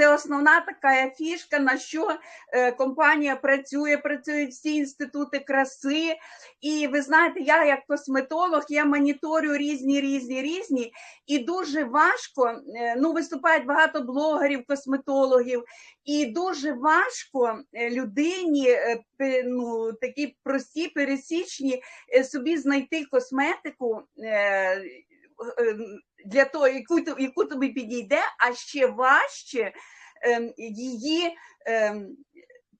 Це основна така фішка, на що е, компанія працює, працюють всі інститути краси. І ви знаєте, я як косметолог, я моніторю різні, різні, різні, і дуже важко. е, Ну, виступають багато блогерів, косметологів, і дуже важко е, людині, ну, такі прості, пересічні, собі знайти косметику. Е, Для того, яку, яку тобі підійде, а ще важче ем, її ем,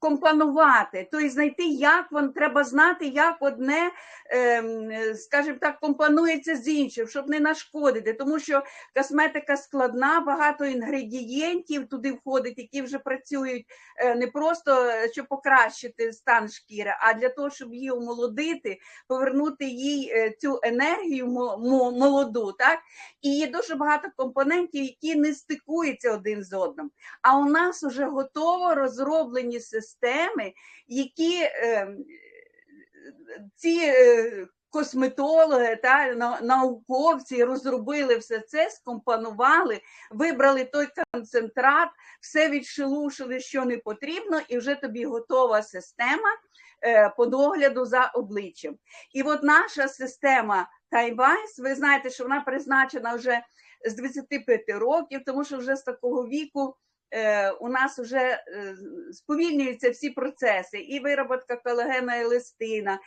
компонувати, тобто знайти, як вам треба знати, як одне, ем, скажімо так, компонується з іншим, щоб не нашкодити, тому що косметика складна, багато інгредієнтів туди входить, які вже працюють е, не просто е, щоб покращити стан шкіри, а для того, щоб її омолодити, повернути їй е, цю енергію мо- мо- молоду, так і є дуже багато компонентів, які не стикуються один з одним. А у нас вже готово розроблені системи, які е, ці е, косметологи та науковці розробили все це, скомпонували, вибрали той концентрат, все відшелушили, що не потрібно, і вже тобі готова система е, по догляду за обличчям. І от наша система Тайвайс, ви знаєте, що вона призначена вже з 25 років, тому що вже з такого віку у нас вже е, сповільнюються всі процеси, і вироботка колагена, еластина,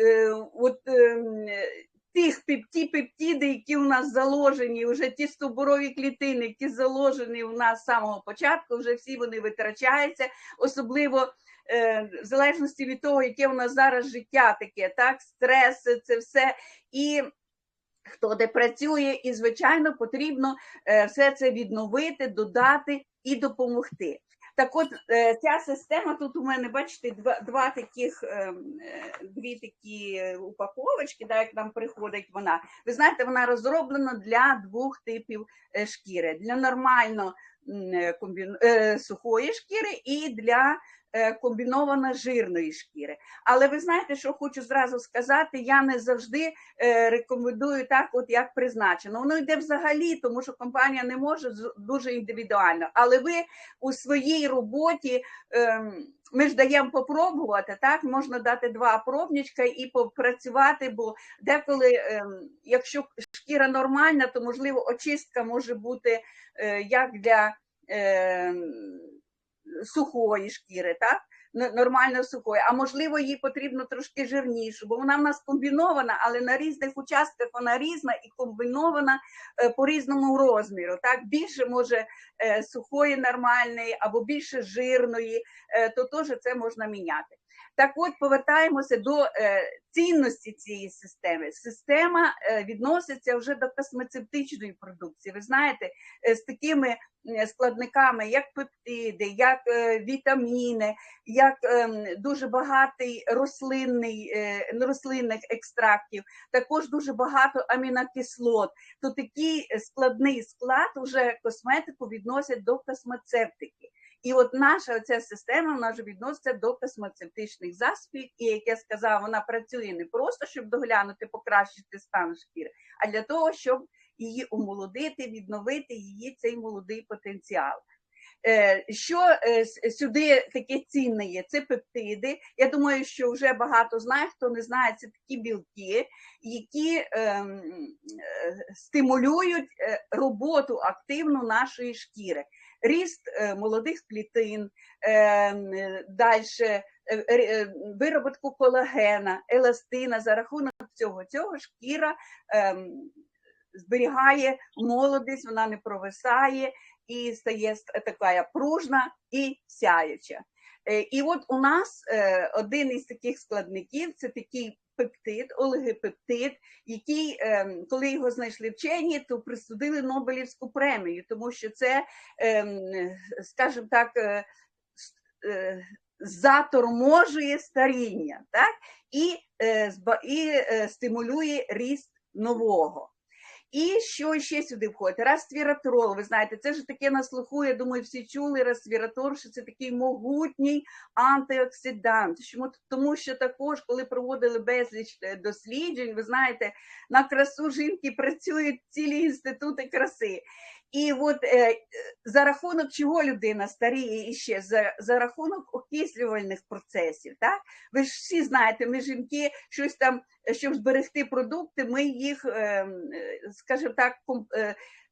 е, от, е, тих пеп- ті пептиди, які у нас заложені, вже ті стовбурові клітини, які заложені у нас з самого початку, вже всі вони витрачаються, особливо е, в залежності від того, яке у нас зараз життя таке, так, стреси, це все. І хто де працює, і, звичайно, потрібно е, все це відновити, додати і допомогти. Так от е, ця система, тут у мене, бачите, два, два таких, е, дві такі упаковочки, да, як нам приходить вона. Ви знаєте, вона розроблена для двох типів шкіри: для нормально е, е, сухої шкіри і для е, комбіновано жирної шкіри. Але ви знаєте, що хочу зразу сказати, я не завжди рекомендую так, от як призначено. Воно йде взагалі, тому що компанія не може дуже індивідуально. Але ви у своїй роботі. Ми ж даємо попробувати, так можна дати два пробничка і попрацювати, бо деколи, ем, якщо шкіра нормальна, то можливо очистка може бути е, як для ем, сухої шкіри, так? Нормально сухої, а можливо, їй потрібно трошки жирнішу, бо вона в нас комбінована, але на різних участках вона різна і комбінована е, по різному розміру. Так, більше може е, сухої нормальної або більше жирної, е, то теж це можна міняти. Так от повертаємося до цінності цієї системи. Система е, відноситься вже до космецевтичної продукції. Ви знаєте, е, з такими е, складниками, як пептиди, як вітаміни, як ем, дуже багатий рослинний, рослинних екстрактів, також дуже багато амінокислот. То такий складний склад вже косметику відносять до космецевтики. І от наша ця система вона вже відноситься до космецевтичних засобів, і як я сказала, вона працює не просто щоб доглянути, покращити стан шкіри, а для того, щоб її омолодити, відновити її цей молодий потенціал. Е, Що е, сюди таке цінне є? Це пептиди. Я думаю, що вже багато знає, хто не знає, це такі білки, які ем, е, стимулюють роботу активну нашої шкіри. Ріст е, молодих клітин, далі вироботку колагена, еластина. За рахунок цього цього шкіра зберігає молодість, вона не провисає і стає така пружна і сяюча. Е, І от у нас е, один із таких складників це такий пептид, олигопептид, який, ем, коли його знайшли вчені, то присудили Нобелівську премію, тому що це, ем, скажімо так, е, е, заторможує старіння, так? І, е, і стимулює ріст нового. І що ще сюди входить? Resveratrol, ви знаєте, це ж таке на слуху, я думаю, всі чули resveratrol, що це такий могутній антиоксидант. Чому? Тому що також, коли проводили безліч е, досліджень, ви знаєте, на красу жінки працюють цілі інститути краси. І от е, е, за рахунок чого людина старіє іще? За, за рахунок окислювальних процесів. Так? Ви ж всі знаєте, ми жінки щось там, щоб зберегти продукти, ми їх, е, скажімо так,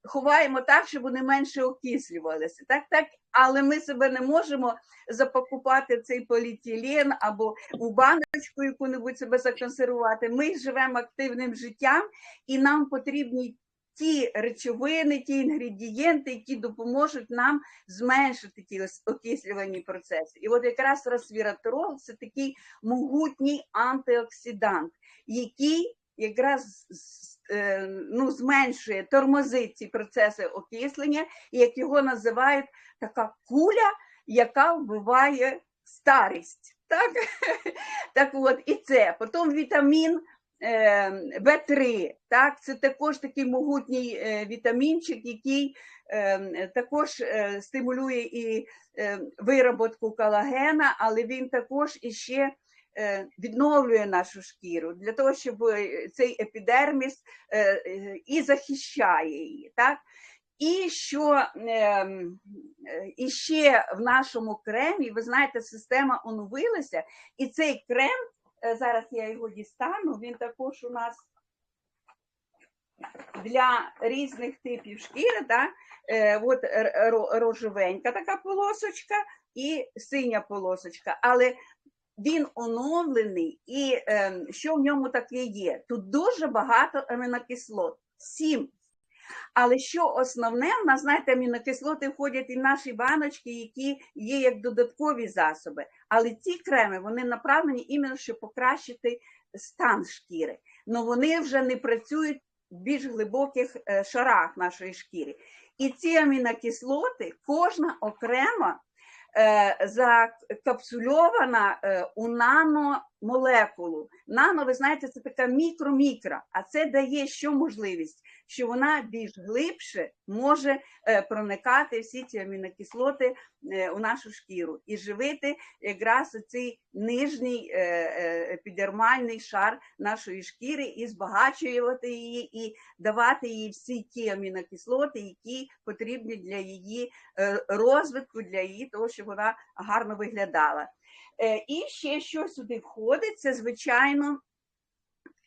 ховаємо так, щоб вони менше окислювалися. Так, так, але ми себе не можемо запакувати цей поліетилен або у баночку яку-небудь себе законсервувати. Ми живемо активним життям, і нам потрібні ті речовини, ті інгредієнти, які допоможуть нам зменшити ті окислювані процеси. І от якраз resveratrol – це такий могутній антиоксидант, який якраз е, ну, зменшує, тормозить ці процеси окислення, і як його називають, така куля, яка вбиває старість. Так, так от, і це. Потім вітамін В3, так, це також такий могутній е, вітамінчик, який е, також е, стимулює і е, вироботку колагена, але він також іще е, відновлює нашу шкіру для того, щоб е, цей епідерміс е, е, і захищає її. Так? І що ем, е, ще в нашому кремі, ви знаєте, система оновилася, і цей крем, е, зараз я його дістану, він також у нас для різних типів шкіри, да? е, от рожевенька така полосочка і синя полосочка. Але він оновлений, і е, що в ньому таке є? Тут дуже багато амінокислот, сім. Але що основне, в нас, знаєте, амінокислоти входять і в наші баночки, які є як додаткові засоби. Але ці креми вони направлені іменно, щоб покращити стан шкіри. але вони вже не працюють в більш глибоких е, шарах нашої шкіри. І ці амінокислоти, кожна окремо е, закапсульована е, у наномолекулу. Нано, ви знаєте, це така мікро-мікро, а це дає що можливість, що вона більш глибше може е, проникати всі ці амінокислоти е, у нашу шкіру і живити якраз цей нижній е, епідермальний шар нашої шкіри і збагачувати її, і давати їй всі ті амінокислоти, які потрібні для її розвитку, для її того, щоб вона гарно виглядала. Е, І ще що сюди входить, це звичайно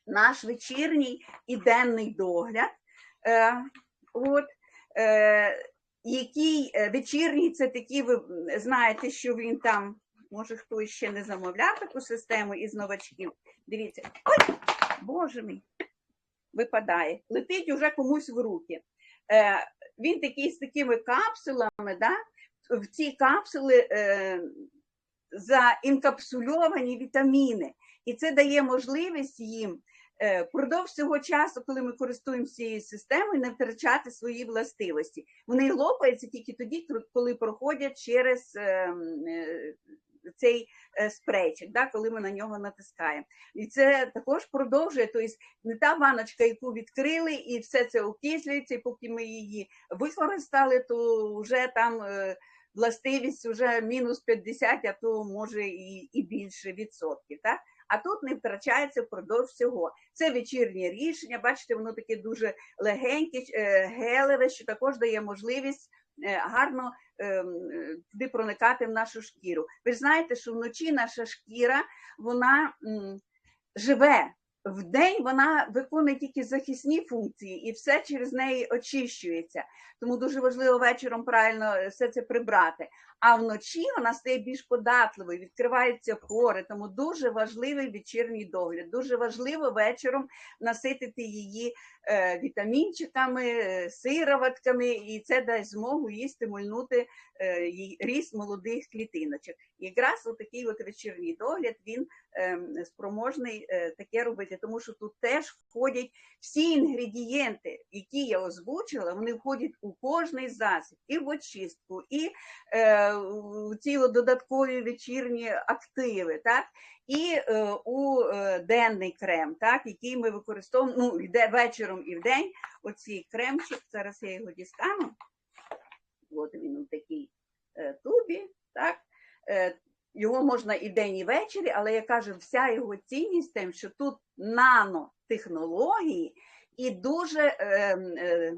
наш вечірній і денний догляд. Е, От, е, який вечірній, це такий, ви знаєте, що він там, може хтось ще не замовляв таку систему із новачків. Дивіться, ой, боже мій, випадає, летить уже комусь в руки. Він такий з такими капсулами, да? в ці капсули заінкапсульовані вітаміни, і це дає можливість їм е, впродовж цього часу, коли ми користуємося цією системою, не втрачати свої властивості. Вони лопаються тільки тоді, коли проходять через е, е, цей спрейчик, да, коли ми на нього натискаємо. І це також продовжує, тобто не та ваночка, яку відкрили, і все це окислюється, і поки ми її використали, то вже там. Властивість вже мінус 50, а то може і, і більше відсотків. Так? А тут не втрачається впродовж всього. Це вечірнє рішення. Бачите, воно таке дуже легеньке, е, гелеве, що також дає можливість е, гарно ем, туди проникати в нашу шкіру. Ви ж знаєте, що вночі наша шкіра вона м, живе. день вона виконує тільки захисні функції, і все через неї очищується. Тому дуже важливо вечором правильно все це прибрати. А вночі вона стає більш податливою, відкриваються пори. Тому дуже важливий вечірній догляд. Дуже важливо вечором наситити її е, вітамінчиками, е, сироватками, і це дасть змогу їй стимульнути е, ріст молодих клітиночок. І якраз отакий от вечірній догляд він е, спроможний таке робити, тому що тут теж входять всі інгредієнти, які я озвучила, вони входять у кожний засіб, і в очистку, і е, ці додаткові вечірні активи, так? і е, у е, денний крем, так? який ми використовуємо ну, йде вечором і вдень. Оцей кремчик, зараз я його дістану. От він у такій е, тубі. так? Е, його можна і день, і ввечері, але я кажу, вся його цінність тим, що тут нанотехнології і дуже, е, е,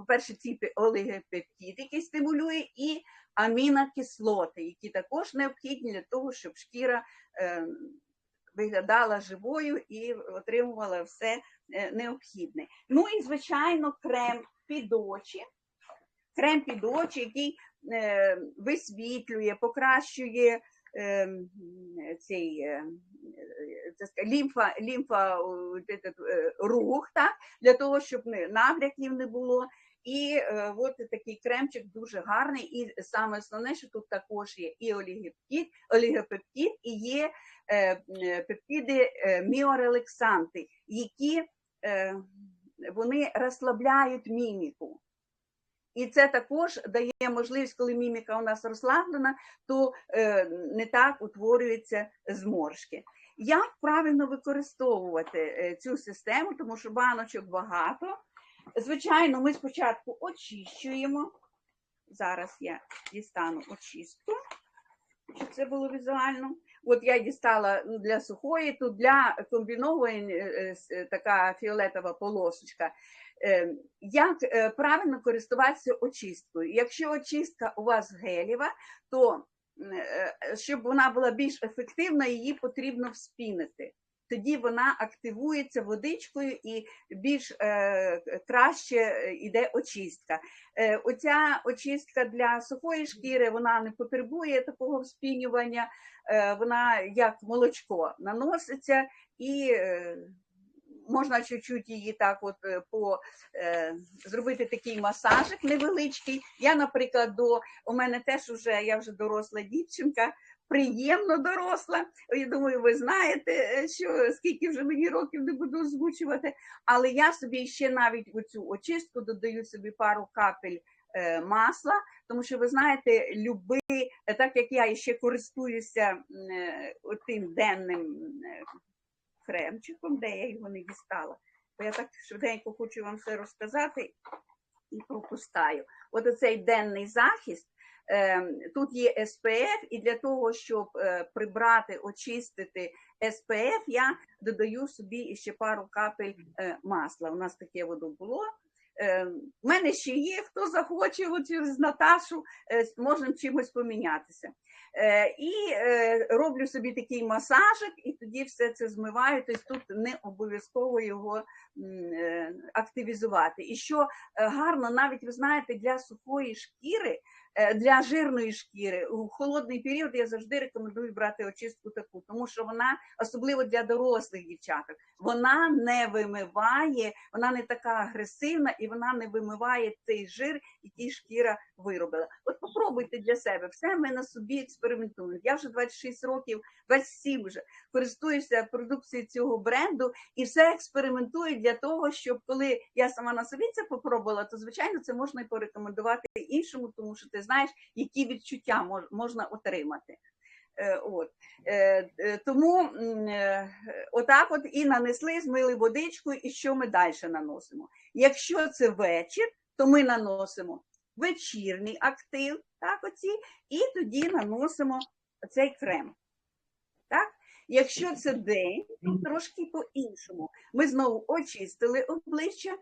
по-перше, ці пе- олігопептид, який стимулює, і амінокислоти, які також необхідні для того, щоб шкіра е, виглядала живою і отримувала все е, необхідне. Ну і, звичайно, крем під очі. Крем під очі, який е, висвітлює, покращує цей це лімфа, лімфа рух, так, для того, щоб набряків не було. І е, от такий кремчик дуже гарний. І саме основне, що тут також є і олігопептид, олігопептид і є е, е, пептиди е, міорелаксанти, які е, вони розслабляють міміку. І це також дає можливість, коли міміка у нас розслаблена, то е, не так утворюються зморшки. Як правильно використовувати е, цю систему, тому що баночок багато. Звичайно, ми спочатку очищуємо. Зараз я дістану очистку, щоб це було візуально. От я дістала ну, для сухої, тут для комбінованої е, е, така фіолетова полосочка. Е, Як е, правильно користуватися очисткою? Якщо очистка у вас гелєва, то е, щоб вона була більш ефективна, її потрібно вспінити. Тоді вона активується водичкою і більш е, краще е, йде очистка. Е, оця очистка для сухої шкіри вона не потребує такого вспінювання, е, вона як молочко наноситься і е, можна чуть-чуть її так от е, по, е, зробити такий масажик невеличкий. Я, наприклад, до у мене теж вже я вже доросла дівчинка. Приємно доросла. Я думаю, ви знаєте, е, що скільки вже мені років не буду озвучувати. Але я собі ще навіть у цю очистку додаю собі пару капель е, масла, тому що ви знаєте, люби, е, так як я ще користуюся тим денним кремчиком, де я його не дістала. Бо я так швиденько хочу вам все розказати і пропускаю. От оцей денний захист. Е, Тут є СПФ, і для того, щоб е, прибрати, очистити СПФ, я додаю собі ще пару капель е, масла. У нас таке воно було. У мене ще є, хто захоче через Наташу, е, можемо чимось помінятися. Е, І е, роблю собі такий масажик, і тоді все це змиваю. Тобто тут не обов'язково його е, активізувати. І що гарно, навіть ви знаєте, для сухої шкіри, для жирної шкіри у холодний період я завжди рекомендую брати очистку таку, тому що вона, особливо для дорослих дівчаток, вона не вимиває, вона не така агресивна і вона не вимиває цей жир, який шкіра виробила. От попробуйте для себе. Все ми на собі експериментуємо. Я вже 26 років, 27 вже користуюся продукцією цього бренду і все експериментую для того, щоб коли я сама на собі це попробувала, то звичайно це можна і порекомендувати іншому, тому що ти знаєш, які відчуття можна отримати. Е, От. Е, е, Тому отак от і нанесли, змили водичку, і що ми далі наносимо? Якщо це вечір, то ми наносимо вечірній актив, так, оці, і тоді наносимо цей крем. Так? Якщо це день, то трошки по-іншому. Ми знову очистили обличчя,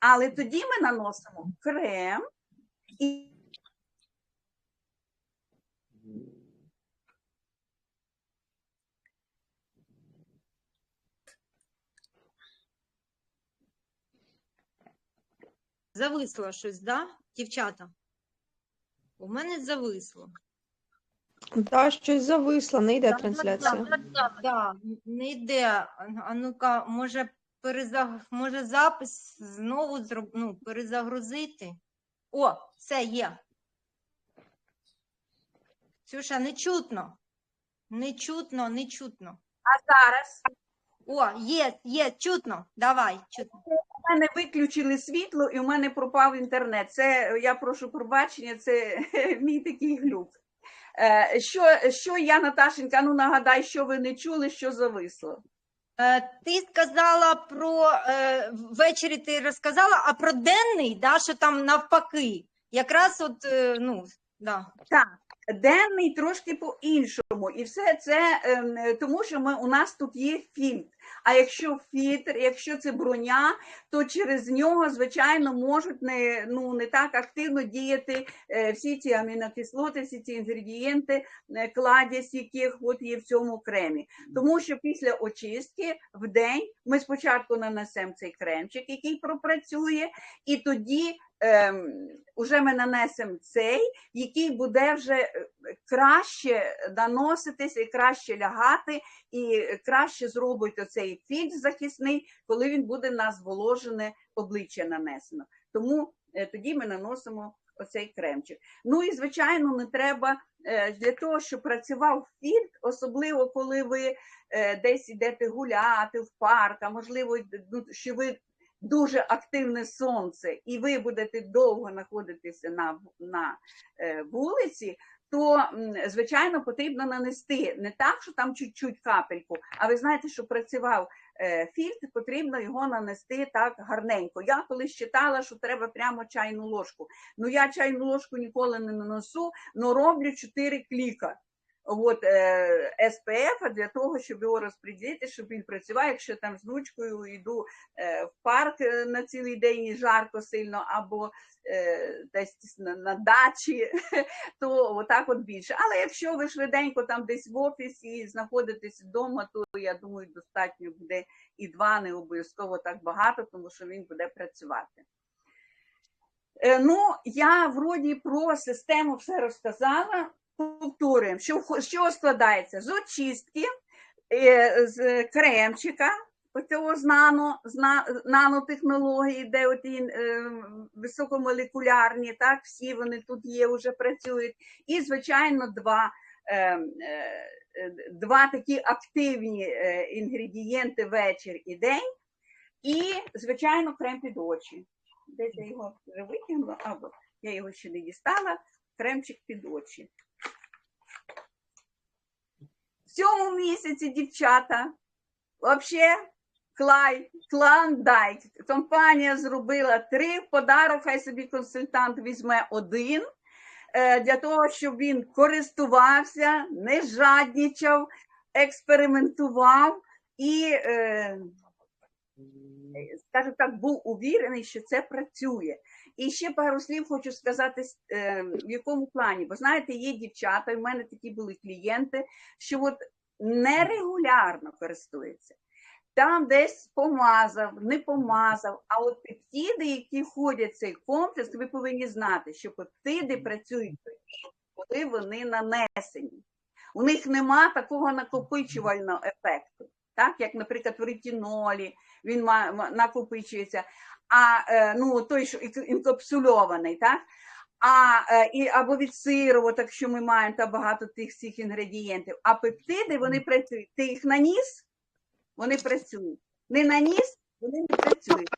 але тоді ми наносимо крем і Зависло щось, да, дівчата? У мене зависло. Да, щось зависло, не йде Да, трансляція. Да, не йде. А- А ну-ка, може, перезаг... може запис знову зроб... ну, перезагрузити? О, все є. Ксюша, не чутно. Не чутно, не чутно. А зараз О, є, є, чутно. Давай, чутно. У мене виключили світло і у мене пропав інтернет. Це я прошу пробачення, це мій такий глюк. Е, Що, що я, Наташенька, ну нагадай, що ви не чули, що зависло. Е, Ти сказала про е, ввечері ти розказала, а про денний, да, що там навпаки. Якраз от, ну, да. Так, денний трошки по-іншому. І все це ем, тому, що ми, у нас тут є фільтр. А якщо фільтр, якщо це броня, то через нього, звичайно, можуть не, ну, не так активно діяти е, всі ці амінокислоти, всі ці інгредієнти, е, кладязь яких от є в цьому кремі. Тому що після очистки в день ми спочатку нанесемо цей кремчик, який пропрацює, і тоді ем, уже ми нанесемо цей, який буде вже е, краще наноситися і краще лягати, і краще зробить оцей фільтр захисний, коли він буде на зволожене обличчя нанесено. Тому е, тоді ми наносимо оцей кремчик. Ну і звичайно, не треба е, для того, щоб працював фільтр, особливо коли ви десь йдете гуляти в парк, а можливо, ну, що ви дуже активне сонце, і ви будете довго знаходитися на, на е, вулиці, то, звичайно, потрібно нанести не так, що там чуть-чуть капельку, а ви знаєте, що працював е, фільтр, потрібно його нанести так гарненько. Я колись читала, що треба прямо чайну ложку. Ну я чайну ложку ніколи не наносу, але роблю 4 кліка. От СПФ для того, щоб його розподілити, щоб він працював. Якщо там з внучкою йду е, в парк е, на цілий день і жарко сильно, або десь на, на дачі, то отак от більше. Але якщо ви швиденько там десь в офісі і знаходитесь вдома, то я думаю, достатньо буде і два, не обов'язково так багато, тому що він буде працювати. Е, Ну, я вроді про систему все розказала. Повторюємо, що, що складається з очистки, е, з кремчика, оцього з, нано, з нанотехнології, де от і, е, високомолекулярні, так, всі вони тут є, вже працюють. І, звичайно, два, е, два такі активні інгредієнти вечір і день. І, звичайно, крем під очі. Десь я його вже витягнула, або я його ще не дістала, кремчик під очі. В цьому місяці, дівчата, взагалі, Клай, Кландайк, компанія зробила три подарок, хай собі консультант візьме один, е, для того, щоб він користувався, не жаднічав, експериментував і, е, скажімо так, був увірений, що це працює. І ще пару слів хочу сказати, е, в якому плані. Бо знаєте, є дівчата, і в мене такі були клієнти, що от нерегулярно користуються. Там десь помазав, не помазав. А от пептиди, які входять в цей комплекс, ви повинні знати, що пептиди працюють тоді, коли вони нанесені. У них нема такого накопичувального ефекту, так як, наприклад, в ретинолі він накопичується, а е, ну той, що інкапсульований, так? А, е, і, або від сиру, от якщо ми маємо там багато тих всіх інгредієнтів. А пептиди вони працюють. Ти їх наніс, вони працюють. Не наніс, вони не працюють.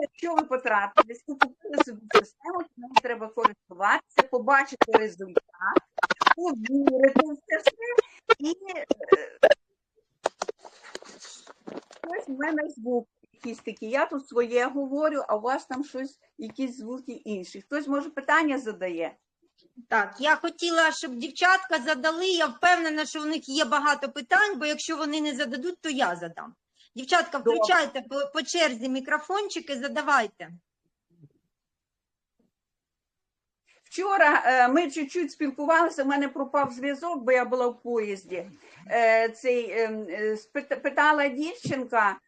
Якщо ви потрапились, ви купили собі систему, то нам треба користуватися, побачити результат, повірити в це все. І е, ось в мене звук такий. Я тут своє говорю, а у вас там щось, якісь звуки інші. Хтось може питання задає. Так, я хотіла, щоб дівчатка задали. Я впевнена, що в них є багато питань, бо якщо вони не зададуть, то я задам. Дівчатка, включайте по, по черзі мікрофончики, задавайте. Вчора е, ми чуть-чуть спілкувалися, у мене пропав зв'язок, бо я була в поїзді. Е, цей, ем, е, питала дівчинка,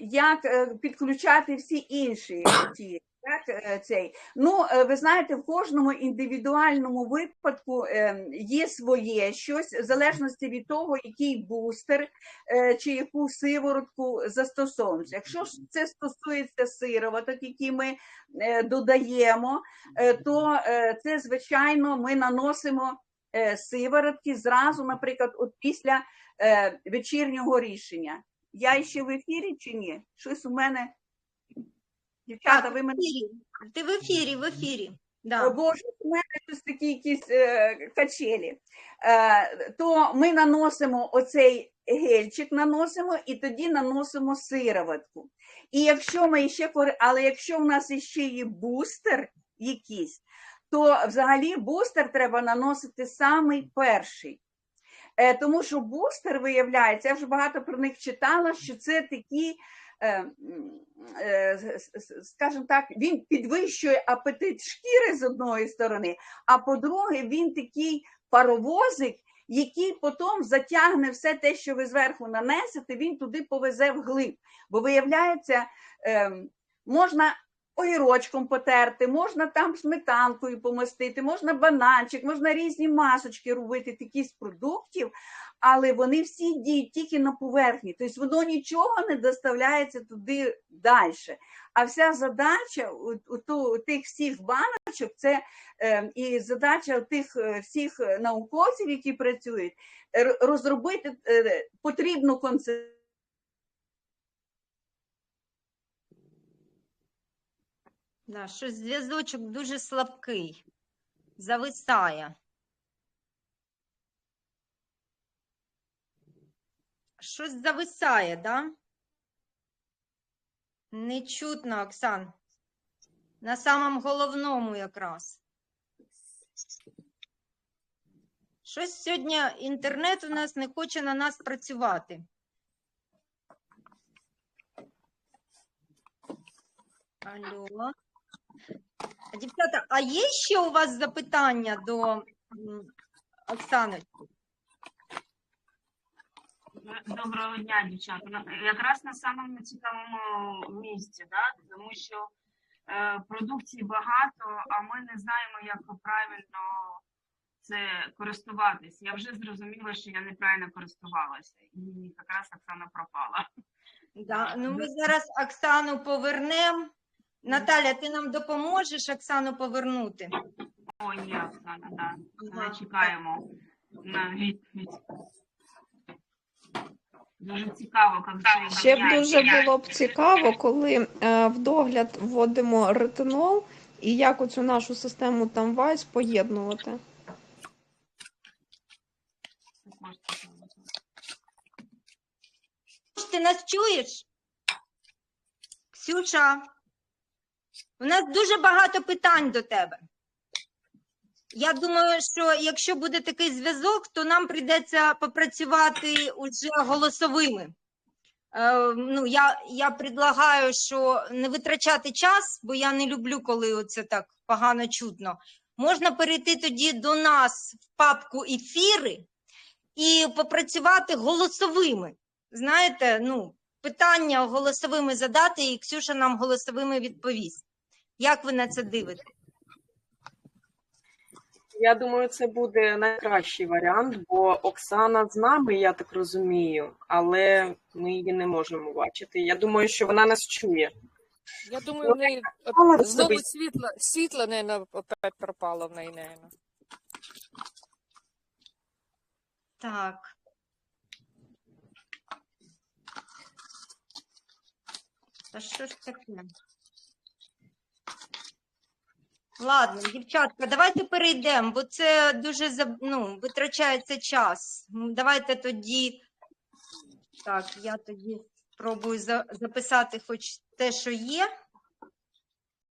як е, підключати всі інші ті. Так, е, цей. Ну, е, ви знаєте, в кожному індивідуальному випадку ем, є своє щось, в залежності від того, який бустер е, чи яку сиворотку застосовується. Якщо ж це стосується сироваток, які ми е, додаємо, е, то е, це, звичайно, ми наносимо е, сиворотки зразу, наприклад, от після е, вечірнього рішення. Я ще в ефірі чи ні? Щось у мене. Дівчата, ви мене. Ти в ефірі, в ефірі. О, Да. Боже, у мене щось такі якісь е, качелі. Е, то ми наносимо оцей гельчик, наносимо і тоді наносимо сироватку. І якщо ми ще але якщо в нас ще є бустер якийсь, то взагалі бустер треба наносити самий перший. Е, Тому що бустер виявляється, я вже багато про них читала, що це такі, е, е, скажімо так, він підвищує апетит шкіри з одної сторони, а по-друге, він такий паровозик, який потім затягне все те, що ви зверху нанесете, він туди повезе вглиб. Бо виявляється, ем, можна огірочком потерти, можна там сметанкою помастити, можна бананчик, можна різні масочки робити такі з продуктів, але вони всі діють тільки на поверхні. Тобто воно нічого не доставляється туди далі. А вся задача у, у, у тих всіх баночок, це е, і задача тих е, всіх науковців, які працюють, розробити е, потрібну концепцію. Да, щось зв'язочок дуже слабкий, зависає. Щось зависає, да? Не чутно, Оксан. На самому головному якраз. Щось сьогодні інтернет у нас не хоче на нас працювати. Алло. Дівчата, а є ще у вас запитання до м, Оксани? Доброго дня, дівчата. Якраз на самому цікавому місці, да? тому що е, продукції багато, а ми не знаємо, як правильно це користуватись. Я вже зрозуміла, що я неправильно користувалася, і якраз Оксана пропала. Да. Ну, ми зараз Оксану повернемо. Наталя, ти нам допоможеш Оксану повернути? О, ні, Оксана, да. Ага, Ми чекаємо на відповідь. Дуже цікаво, це Ще б дуже було б цікаво, коли е, в догляд вводимо ретинол і як оцю нашу систему там вайс поєднувати. Ти нас чуєш? Ксюша, у нас дуже багато питань до тебе. Я думаю, що якщо буде такий зв'язок, то нам прийдеться попрацювати уже голосовими. Е, ну, я, я предлагаю, що не витрачати час, бо я не люблю, коли це так погано чутно. Можна перейти тоді до нас в папку ефіри і попрацювати голосовими. Знаєте, ну, питання голосовими задати, і Ксюша нам голосовими відповість. Як ви на це дивитесь? Я думаю, це буде найкращий варіант, бо Оксана з нами, я так розумію, але ми її не можемо бачити. Я думаю, що вона нас чує. Я думаю, в неї от, знову світло, світло, наверное, опять пропало в неї, наверное. Так. Та що ж таке? Ладно, дівчатка, давайте перейдемо, бо це дуже ну, витрачається час. Давайте тоді. Так, я тоді спробую за- записати хоч те, що є.